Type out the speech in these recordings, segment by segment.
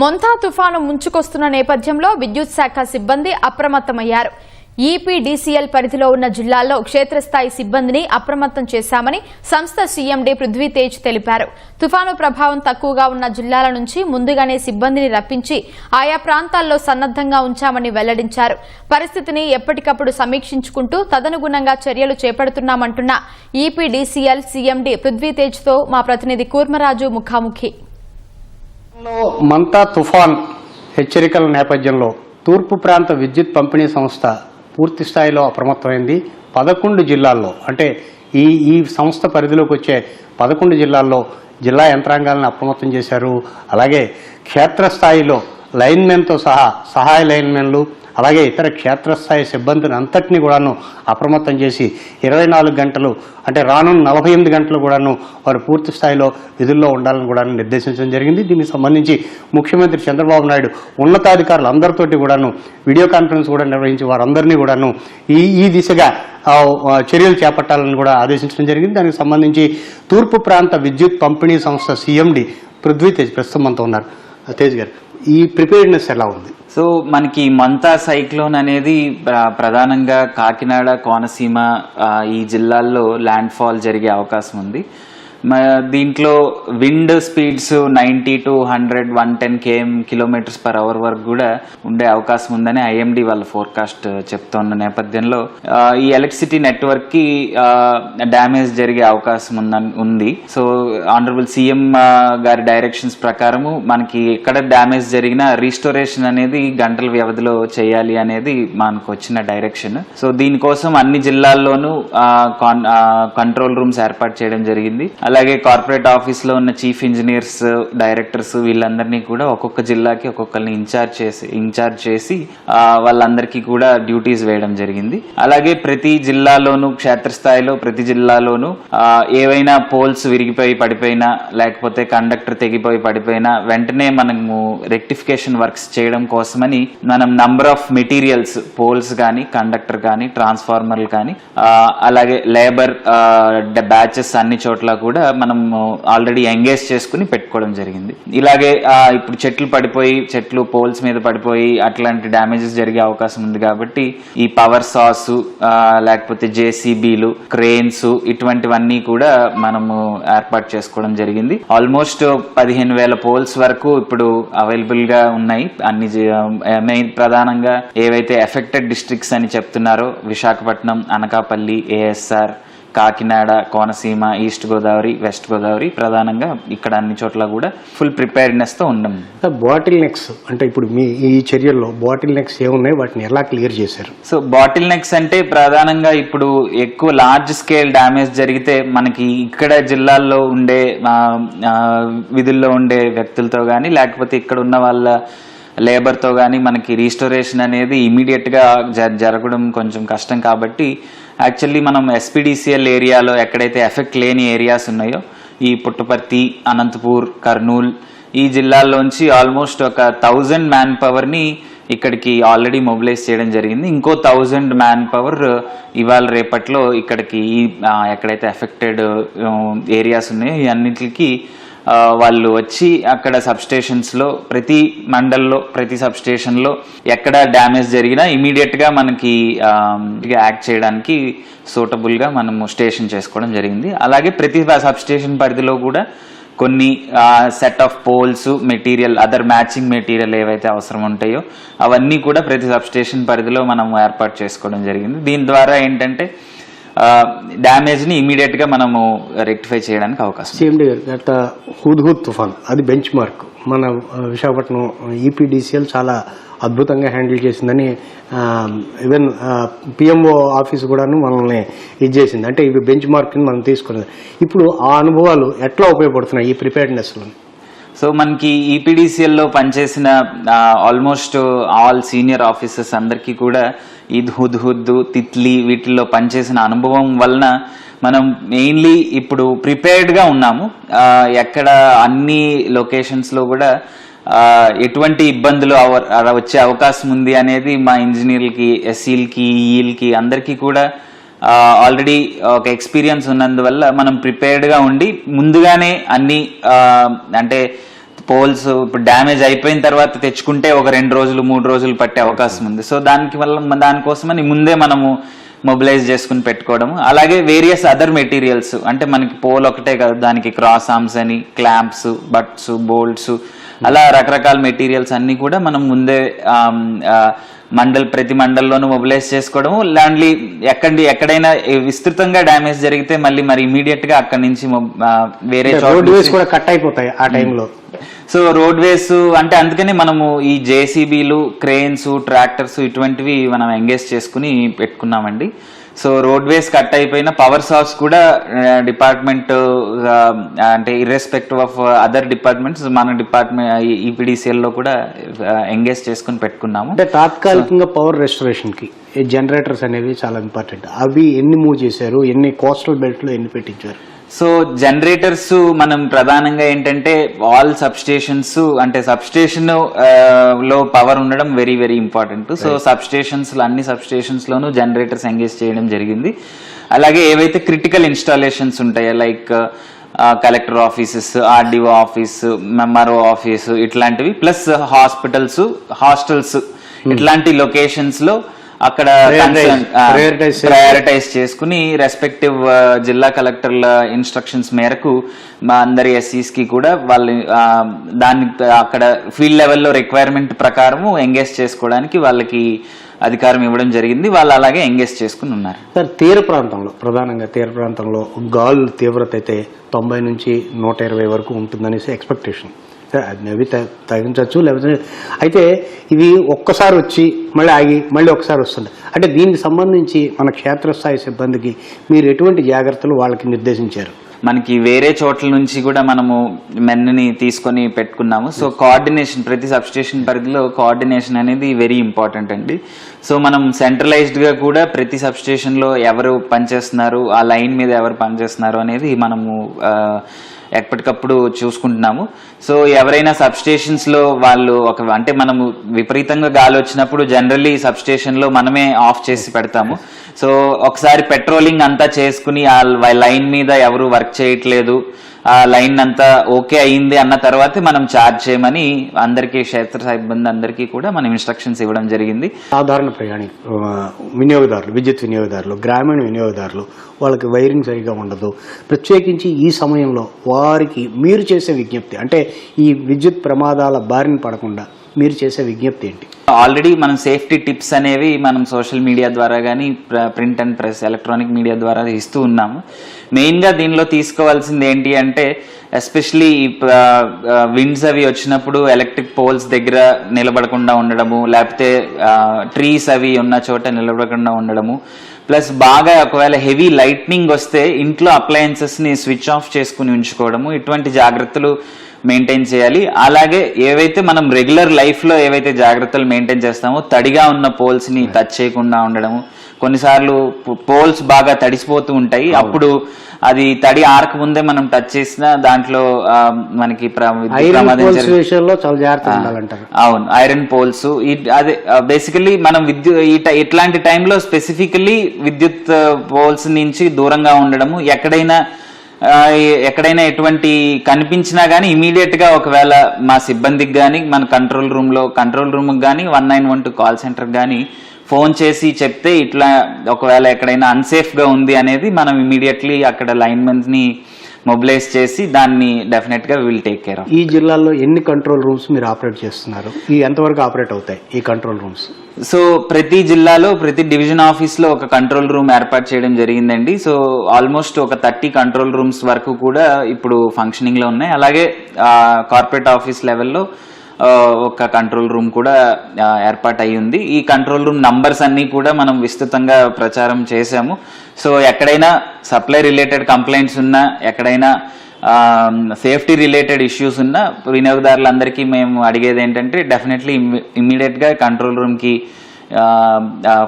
మొంతా తుఫాను ముంచుకొస్తున్న నేపథ్యంలో విద్యుత్ శాఖ సిబ్బంది అప్రమత్తమయ్యారు. ఈపీడీసీఎల్ పరిధిలో ఉన్న జిల్లాల్లో క్షేత్రస్థాయి సిబ్బందిని అప్రమత్తం చేశామని సంస్థ సీఎండీ పృథ్వీతేజ్ తెలిపారు. తుఫాను ప్రభావం తక్కువగా ఉన్న జిల్లాల నుంచి ముందుగానే సిబ్బందిని రప్పించి ఆయా ప్రాంతాల్లో సన్నద్దంగా ఉంచామని వెల్లడించారు. పరిస్థితిని ఎప్పటికప్పుడు సమీక్షించుకుంటూ తదనుగుణంగా చర్యలు చేపడుతున్నామంటున్న ఈపీడీసీఎల్ సీఎండీ పృథ్వీతేజ్తో మా ప్రతినిధి కూర్మరాజు ముఖాముఖి. మంతా తుఫాన్ హెచ్చరికల నేపథ్యంలో తూర్పు ప్రాంత విద్యుత్ పంపిణీ సంస్థ పూర్తి స్థాయిలో అప్రమత్తమైంది. పదకొండు జిల్లాల్లో అంటే ఈ ఈ సంస్థ పరిధిలోకి వచ్చే పదకొండు జిల్లాల్లో జిల్లా యంత్రాంగాలను అప్రమత్తం చేశారు. అలాగే క్షేత్రస్థాయిలో లైన్మెన్తో సహా సహాయ లైన్మెన్లు అలాగే ఇతర క్షేత్రస్థాయి సిబ్బందిని అంతటినీ కూడాను అప్రమత్తం చేసి ఇరవై నాలుగు గంటలు అంటే రానున్న నలభై ఎనిమిది గంటలు కూడాను వారు పూర్తి స్థాయిలో విధుల్లో ఉండాలని కూడా నిర్దేశించడం జరిగింది. దీనికి సంబంధించి ముఖ్యమంత్రి చంద్రబాబు నాయుడు ఉన్నతాధికారులు అందరితోటి కూడాను వీడియో కాన్ఫరెన్స్ కూడా నిర్వహించి వారందరినీ కూడాను ఈ ఈ దిశగా చర్యలు చేపట్టాలని కూడా ఆదేశించడం జరిగింది. దానికి సంబంధించి తూర్పు ప్రాంత విద్యుత్ పంపిణీ సంస్థ సీఎండి పృథ్వీ తేజ్ ప్రస్తుతం మనతో ఉన్నారు. తేజ్ గారు. ఈ ప్రిపేర్నెస్ ఎలా ఉంది? సో మనకి మంతా సైక్లోన్ అనేది ప్రధానంగా కాకినాడ కోనసీమ ఈ జిల్లాల్లో ల్యాండ్ ఫాల్ జరిగే అవకాశం ఉంది. దీంట్లో wind speeds ninety to hundred one ten KM kilometres per hour వరకు కూడా ఉండే అవకాశం ఉందని ఐఎండి వాళ్ళ ఫోర్కాస్ట్ చెప్తున్న నేపథ్యంలో. ఈ ఎలక్ట్రిసిటీ నెట్వర్క్కి డ్యామేజ్ జరిగే అవకాశం ఉందని ఉంది. సో ఆనరబుల్ సీఎం గారి డైరెక్షన్స్ ప్రకారము మనకి ఎక్కడ డ్యామేజ్ జరిగినా రీస్టోరేషన్ అనేది గంటల వ్యవధిలో చేయాలి అనేది మనకు వచ్చిన డైరెక్షన్. సో దీనికోసం అన్ని జిల్లాల్లోనూ కంట్రోల్ రూమ్స్ ఏర్పాటు చేయడం జరిగింది. అలాగే కార్పొరేట్ ఆఫీస్లో ఉన్న చీఫ్ ఇంజనీర్స్ డైరెక్టర్స్ వీళ్ళందరినీ కూడా ఒక్కొక్క జిల్లాకి ఒక్కొక్కరిని ఇన్ఛార్జ్ చేసి ఇన్ఛార్జ్ చేసి వాళ్ళందరికీ కూడా డ్యూటీస్ వేయడం జరిగింది. అలాగే ప్రతి జిల్లాలోనూ క్షేత్రస్థాయిలో ప్రతి జిల్లాలోనూ ఏవైనా పోల్స్ విరిగిపోయి పడిపోయినా లేకపోతే కండక్టర్ తెగిపోయి పడిపోయినా వెంటనే మనము రెక్టిఫికేషన్ వర్క్స్ చేయడం కోసమని మనం నంబర్ ఆఫ్ మెటీరియల్స్ పోల్స్ కానీ కండక్టర్ కానీ ట్రాన్స్ఫార్మర్లు కానీ అలాగే లేబర్ బ్యాచెస్ అన్ని చోట్ల కూడా మనము ఆల్రెడీ ఎంగేజ్ చేసుకుని పెట్టుకోవడం జరిగింది. ఇలాగే ఇప్పుడు చెట్లు పడిపోయి చెట్లు పోల్స్ మీద పడిపోయి అట్లాంటి డ్యామేజెస్ జరిగే అవకాశం ఉంది కాబట్టి ఈ పవర్ సాస్ లేకపోతే జేసీబీలు క్రేన్స్ ఇటువంటివన్నీ కూడా మనము ఏర్పాటు చేసుకోవడం జరిగింది. ఆల్మోస్ట్ పదిహేను వేల పోల్స్ వరకు ఇప్పుడు అవైలబుల్గా ఉన్నాయి. అన్ని మెయిన్ ప్రధానంగా ఏవైతే ఎఫెక్టెడ్ డిస్ట్రిక్ట్స్ అని చెప్తున్నారో Visakhapatnam Anakapalli ASR Kakinada Konaseema east Godavari west Godavari ప్రధానంగా ఇక్కడ అన్ని చోట్ల కూడా ఫుల్ ప్రిపేర్డ్నెస్తో ఉండం. బాటిల్ నెక్స్ అంటే ఇప్పుడు మీ ఈ చర్యల్లో బాటిల్ నెక్స్ ఏమున్నాయి? వాటిని ఎలా క్లియర్ చేశారు? సో బాటిల్ నెక్స్ అంటే ప్రధానంగా ఇప్పుడు ఎక్కువ లార్జ్ స్కేల్ డ్యామేజ్ జరిగితే మనకి ఇక్కడ జిల్లాల్లో ఉండే విధుల్లో ఉండే వ్యక్తులతో కానీ లేకపోతే ఇక్కడ ఉన్న వాళ్ళ లేబర్తో కానీ మనకి రీస్టోరేషన్ అనేది ఇమీడియట్గా జరగడం కొంచెం కష్టం కాబట్టి యాక్చువల్లీ మనం ఎస్పీడీసీఎల్ ఏరియాలో ఎక్కడైతే ఎఫెక్ట్ లేని ఏరియాస్ ఉన్నాయో ఈ పుట్టపర్తి అనంతపూర్ కర్నూల్ ఈ జిల్లాల్లోంచి ఆల్మోస్ట్ ఒక థౌజండ్ మ్యాన్ పవర్ని ఇక్కడికి ఆల్రెడీ మొబిలైజ్ చేయడం జరిగింది. ఇంకో థౌజండ్ మ్యాన్ పవర్ ఇవాళ రేపట్లో ఇక్కడికి ఈ ఎక్కడైతే ఎఫెక్టెడ్ ఏరియాస్ um, ఉన్నాయో ఈ వాళ్ళు వచ్చి అక్కడ సబ్స్టేషన్స్లో ప్రతి మండల్లో ప్రతి సబ్స్టేషన్లో ఎక్కడ డ్యామేజ్ జరిగినా ఇమీడియట్గా మనకి యాక్ట్ చేయడానికి సూటబుల్గా మనము స్టేషన్ చేసుకోవడం జరిగింది. అలాగే ప్రతి సబ్స్టేషన్ పరిధిలో కూడా కొన్ని set of poles material other matching material ఏవైతే అవసరం ఉంటాయో అవన్నీ కూడా ప్రతి సబ్స్టేషన్ పరిధిలో మనం ఏర్పాటు చేసుకోవడం జరిగింది. దీని ద్వారా ఏంటంటే డ్యామేజ్ని ఇమీడియట్గా మనము రెక్టిఫై చేయడానికి అవకాశం ఉంది. సిఎండి గారు గత హుద్హుద్ తుఫాన్ అది బెంచ్ మార్క్ మన విశాఖపట్నం ఈపీడీసీఎల్ చాలా అద్భుతంగా హ్యాండిల్ చేసిందని ఈవెన్ పిఎంఓ ఆఫీస్ కూడాను మనల్ని ఇది చేసింది. అంటే ఇవి బెంచ్ మార్క్ని మనం తీసుకున్నది. ఇప్పుడు ఆ అనుభవాలు ఎట్లా ఉపయోగపడుతున్నాయి ఈ ప్రిపేర్నెస్లో సో మనకి ఈపీడీసీఎల్లో పనిచేసిన ఆల్మోస్ట్ ఆల్ సీనియర్ ఆఫీసర్స్ అందరికీ కూడా ఈద్ హుద్ హుద్దు తిత్లీ వీటిల్లో పనిచేసిన అనుభవం వలన మనం మెయిన్లీ ఇప్పుడు ప్రిపేర్డ్గా ఉన్నాము. ఎక్కడ అన్ని లొకేషన్స్లో కూడా ఎటువంటి ఇబ్బందులు అవ- అలా వచ్చే అవకాశం ఉంది అనేది మా ఇంజనీర్లకి ఎస్సీలకి ఈఈలకి అందరికీ కూడా ఆల్రెడీ ఒక ఎక్స్పీరియన్స్ ఉన్నందువల్ల మనం ప్రిపేర్డ్గా ఉండి ముందుగానే అన్ని అంటే పోల్స్ ఇప్పుడు డ్యామేజ్ అయిపోయిన తర్వాత తెచ్చుకుంటే ఒక రెండు రోజులు మూడు రోజులు పట్టే అవకాశం ఉంది. సో దానికి వల్ల దానికోసమని ముందే మనము మొబిలైజ్ చేసుకుని పెట్టుకోవడం అలాగే వేరియస్ అదర్ మెటీరియల్స్ అంటే మనకి పోల్ ఒకటే కాదు దానికి క్రాస్ ఆర్మ్స్ అని క్లాంప్స్ బట్స్ బోల్ట్స్ అలా రకరకాల మెటీరియల్స్ అన్ని కూడా మనం ముందే మండల్ ప్రతి మండల్లోనూ మొబిలైజ్ చేసుకోవడము. లాంటి ఎక్కడి ఎక్కడైనా విస్తృతంగా డ్యామేజ్ జరిగితే మళ్ళీ మరి ఇమీడియట్గా అక్కడి నుంచి వేరే చోట రోడ్ వేస్ నుంచి- కూడా కట్ అయిపోతాయి ఆ టైంలో సో రోడ్ వేస్ అంటే అందుకని మనము ఈ జేసీబీలు క్రెయిన్స్ ట్రాక్టర్స్ ఇటువంటివి మనం ఎంగేజ్ చేసుకుని పెట్టుకున్నామండి. సో రోడ్ వేస్ కట్ అయిపోయిన పవర్ సార్స్ కూడా డిపార్ట్మెంట్ అంటే ఇర్రెస్పెక్టివ్ ఆఫ్ అదర్ డిపార్ట్మెంట్స్ మన డిపార్ట్మెంట్ ఈపీడీసీఎల్లో కూడా ఎంగేజ్ చేసుకుని పెట్టుకున్నాము. అంటే తాత్కాలికంగా పవర్ రెస్టరేషన్కి ఈ జనరేటర్స్ అనేవి చాలా ఇంపార్టెంట్ అవి ఎన్ని మూవ్ చేశారు? ఎన్ని కోస్టల్ బెల్ట్లో ఎన్ని పెట్టించారు? సో జనరేటర్స్ మనం ప్రధానంగా ఏంటంటే ఆల్ సబ్స్టేషన్స్ అంటే సబ్స్టేషన్లో పవర్ ఉండడం very very important so substations అన్ని సబ్స్టేషన్స్ లోనూ జనరేటర్స్ ఎంగేజ్ చేయడం జరిగింది. అలాగే ఏవైతే క్రిటికల్ ఇన్స్టాలేషన్స్ ఉంటాయో like collector offices RDO office మరో ఆఫీస్ ఇట్లాంటివి ప్లస్ హాస్పిటల్స్ హాస్టల్స్ ఇట్లాంటి లొకేషన్స్లో అక్కడ ప్రయారిటైజ్ చేసుకుని రెస్పెక్టివ్ జిల్లా కలెక్టర్ల ఇన్స్ట్రక్షన్స్ మేరకు మా అందరి ఎస్సీస్కి కూడా వాళ్ళు దాన్ని అక్కడ ఫీల్డ్ లెవెల్లో రిక్వైర్మెంట్ ప్రకారము ఎంగేజ్ చేసుకోవడానికి వాళ్ళకి అధికారం ఇవ్వడం జరిగింది. వాళ్ళు అలాగే ఎంగేజ్ చేసుకుని ఉన్నారు. సార్ తీర ప్రాంతంలో ప్రధానంగా తీర ప్రాంతంలో గాలు తీవ్రత అయితే తొంభై నుంచి నూట ఇరవై వరకు ఉంటుందనేసి ఎక్స్పెక్టేషన్ అవి తగ్గించవచ్చు లేకపోతే అయితే ఇవి ఒక్కసారి వచ్చి మళ్ళీ ఆగి మళ్ళీ ఒకసారి వస్తుంది అంటే దీనికి సంబంధించి మన క్షేత్రస్థాయి సిబ్బందికి మీరు ఎటువంటి జాగ్రత్తలు వాళ్ళకి నిర్దేశించారు? మనకి వేరే చోట్ల నుంచి కూడా మనము మెన్ని తీసుకొని పెట్టుకున్నాము. సో కోఆర్డినేషన్ ప్రతి సబ్స్టేషన్ పరిధిలో కోఆర్డినేషన్ అనేది వెరీ ఇంపార్టెంట్ అండి. సో మనం సెంట్రలైజ్డ్గా కూడా ప్రతి సబ్స్టేషన్లో ఎవరు పనిచేస్తున్నారు ఆ లైన్ మీద ఎవరు పనిచేస్తున్నారు అనేది మనము ఎప్పటికప్పుడు చూసుకుంటున్నాము. సో ఎవరైనా సబ్స్టేషన్స్లో వాళ్ళు ఒక అంటే మనము విపరీతంగా గాలి వచ్చినప్పుడు జనరల్లీ సబ్స్టేషన్లో మనమే ఆఫ్ చేసి పెడతాము. సో ఒకసారి పెట్రోలింగ్ అంతా చేసుకుని ఆ లైన్ మీద ఎవరు వర్క్ చేయట్లేదు. ఆ లైన్ అంతా ఓకే అయింది అన్న తర్వాతే మనం చార్జ్ చేయమని అందరికీ క్షేత్ర సిబ్బంది అందరికీ కూడా మనం ఇన్స్ట్రక్షన్స్ ఇవ్వడం జరిగింది. సాధారణ ప్రయాణి వినియోగదారులు విద్యుత్ వినియోగదారులు గ్రామీణ వినియోగదారులు వాళ్ళకి వైరింగ్ సరిగా ఉండదు. ప్రత్యేకించి ఈ సమయంలో వారికి మీరు చేసే విజ్ఞప్తి అంటే ఈ విద్యుత్ ప్రమాదాల బారిన పడకుండా మీరు చేసే విజ్ఞప్తి ఏంటి? ఆల్రెడీ మనం సేఫ్టీ టిప్స్ అనేవి మనం సోషల్ మీడియా ద్వారా కానీ print and press electronic media ద్వారా ఇస్తూ ఉన్నాము. మెయిన్గా దీనిలో తీసుకోవాల్సింది ఏంటి అంటే ఎస్పెషలీ విండ్స్ అవి వచ్చినప్పుడు ఎలక్ట్రిక్ పోల్స్ దగ్గర నిలబడకుండా ఉండడము లేకపోతే ట్రీస్ అవి ఉన్న చోట నిలబడకుండా ఉండడము ప్లస్ బాగా ఒకవేళ హెవీ లైట్నింగ్ వస్తే ఇంట్లో అప్లయన్సెస్ని స్విచ్ ఆఫ్ చేసుకుని ఉంచుకోవడము ఇటువంటి జాగ్రత్తలు మెయింటైన్ చేయాలి. అలాగే ఏవైతే మనం రెగ్యులర్ లైఫ్లో ఏవైతే జాగ్రత్తలు మెయింటైన్ చేస్తామో తడిగా ఉన్న పోల్స్ని టచ్ చేయకుండా ఉండడము. కొన్నిసార్లు పోల్స్ బాగా తడిసిపోతూ ఉంటాయి. అప్పుడు అది తడి ఆరక ముందే మనం టచ్ చేసినా దాంట్లో మనకి అవును. Iron poles. అదే బేసికలీ మనం విద్యుత్ ఇట్లాంటి టైంలో స్పెసిఫికలీ విద్యుత్ పోల్స్ నుంచి దూరంగా ఉండడము. ఎక్కడైనా ఎక్కడైనా ఎటువంటి కనిపించినా కానీ ఇమీడియట్గా ఒకవేళ మా సిబ్బందికి కానీ మన కంట్రోల్ రూమ్లో కంట్రోల్ రూమ్కి కానీ one nine one two call సెంటర్కి కానీ ఫోన్ చేసి చెప్తే ఇట్లా ఒకవేళ ఎక్కడైనా అన్సేఫ్గా ఉంది అనేది మనం ఇమీడియట్లీ అక్కడ లైన్మెన్స్ని మొబిలైజ్ చేసి దాన్ని డెఫినెట్గా విల్ టేక్ కేర్ ఆఫ్ ఈ జిల్లాలో ఎన్ని కంట్రోల్ రూమ్స్ మీరు ఆపరేట్ చేస్తున్నారు? ఈ ఎంతవరకు ఆపరేట్ అవుతాయి ఈ కంట్రోల్ రూమ్స్ సో ప్రతి జిల్లాలో ప్రతి డివిజన్ ఆఫీస్లో ఒక కంట్రోల్ రూమ్ ఏర్పాటు చేయడం జరిగిందండి. సో ఆల్మోస్ట్ ఒక థర్టీ కంట్రోల్ రూమ్స్ వరకు కూడా ఇప్పుడు ఫంక్షనింగ్లో ఉన్నాయి. అలాగే కార్పొరేట్ ఆఫీస్ లెవెల్లో ఒక కంట్రోల్ రూమ్ కూడా ఏర్పాటు అయి ఉంది ఈ కంట్రోల్ రూమ్ నంబర్స్ అన్ని కూడా మనం విస్తృతంగా ప్రచారం చేశాము. సో ఎక్కడైనా సప్లై రిలేటెడ్ కంప్లైంట్స్ ఉన్నా ఎక్కడైనా సేఫ్టీ రిలేటెడ్ ఇష్యూస్ ఉన్న వినియోగదారులందరికీ మేము అడిగేది ఏంటంటే డెఫినెట్లీ ఇమ్మీడియట్గా కంట్రోల్ రూమ్కి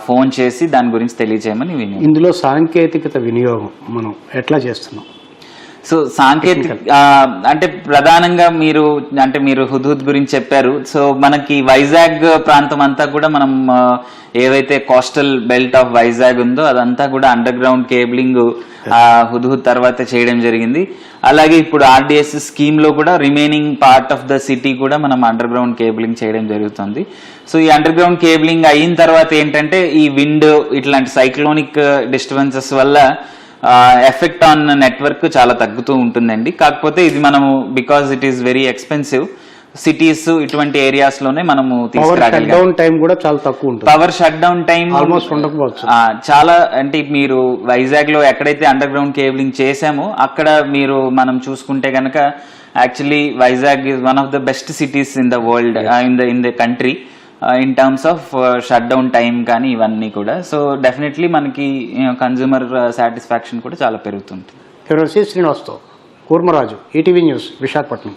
ఫోన్ చేసి దాని గురించి తెలియజేయమని విని ఇందులో సాంకేతికత వినియోగం మనం ఎట్లా చేస్తున్నాం? సో సాంకేతిక అంటే ప్రధానంగా మీరు అంటే మీరు హుద్హుద్ గురించి చెప్పారు. సో మనకి వైజాగ్ ప్రాంతం అంతా కూడా మనం ఏవైతే కోస్టల్ బెల్ట్ ఆఫ్ వైజాగ్ ఉందో అదంతా కూడా అండర్ గ్రౌండ్ కేబులింగ్ హుద్హుద్ తర్వాత చేయడం జరిగింది. అలాగే ఇప్పుడు ఆర్డిఎస్ స్కీమ్లో కూడా remaining part of the city కూడా మనం అండర్ గ్రౌండ్ కేబులింగ్ చేయడం జరుగుతుంది. సో ఈ అండర్ గ్రౌండ్ కేబులింగ్ అయిన తర్వాత ఏంటంటే ఈ విండ్ ఇట్లాంటి సైక్లోనిక్ డిస్టర్బెన్సెస్ వల్ల ఎఫెక్ట్ ఆన్ నెట్వర్క్ చాలా తగ్గుతూ ఉంటుందండి. కాకపోతే ఇది మనము because it is very expensive cities ఇటువంటి ఏరియాస్లోనే మనము పవర్ షట్ తీసుకురాగలిగాం. డౌన్ టైం కూడా చాలా తక్కువ ఉంటుంది. Power shut down time almost ఉండకపోవచ్చు. ఆ, చాలా అంటే మీరు వైజాగ్లో ఎక్కడైతే అండర్ గ్రౌండ్ కేబులింగ్ చేసామో అక్కడ మీరు మనం చూసుకుంటే కనుక actually Vizag is one of the best cities in the world in the in the country in terms of shut down time కానీ ఇవన్నీ కూడా. సో డెఫినెట్లీ మనకి కన్జ్యూమర్ సాటిస్ఫాక్షన్ uh, కూడా చాలా పెరుగుతుంది. శ్రీనివాస్తో కూర్మరాజు ఈటీవీ న్యూస్ విశాఖపట్నం.